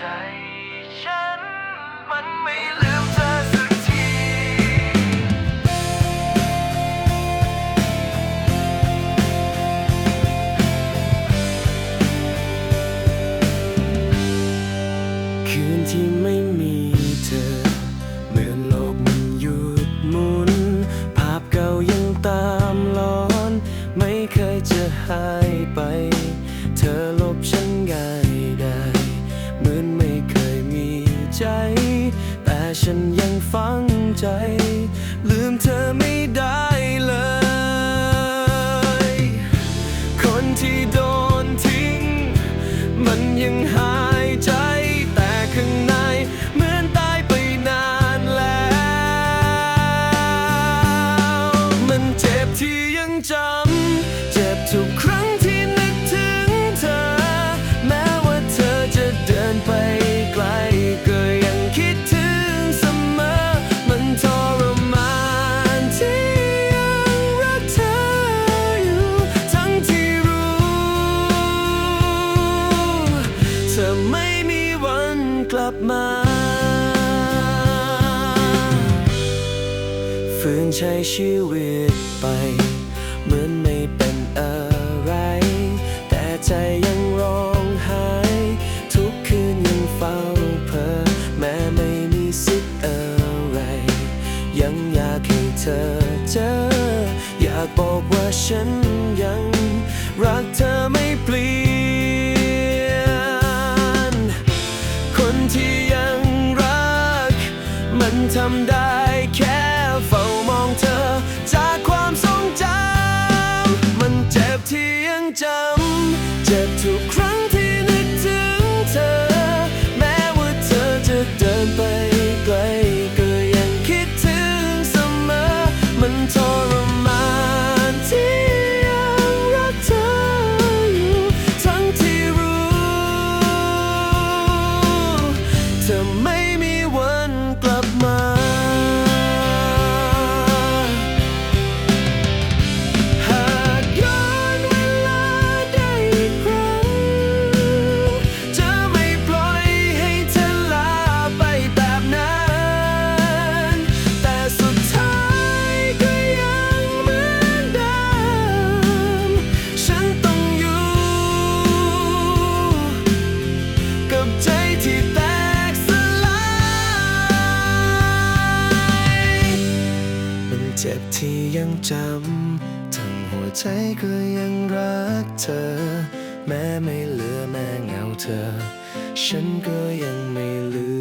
ใจฉันมันไม่ลื ใจ แต่ฉันยังฝังใจ ลืมเธอไม่ได้เลย คนที่โดนทิ้ง มันยังหายใจ แต่ข้างในเหมือนตายไปนานแล้ว มันเจ็บที่ยังจำ เจ็บทุกครั้ง บมาฝืนใช้ชีวิตไป เหมือนไม่เป็นอะไร แต่ใจยังร้องไห้ทุกคืนยังเฝ้าเพ้อแม้ไม่มีสิทธิ์อะไร ยังอยากให้เธอเจอ อยากบอกว่าฉันยังรักเธอไม่ำได้แค่เฝ้ามองเธอ จากความทรงจำมันเจ็บที่ยังจำ เจ็บที่ยังจำ ทั้งหัวใจก็ยังรักเธอ แม้ไม่เหลือแม้เงาเธอ ฉันก็ยังไม่ลื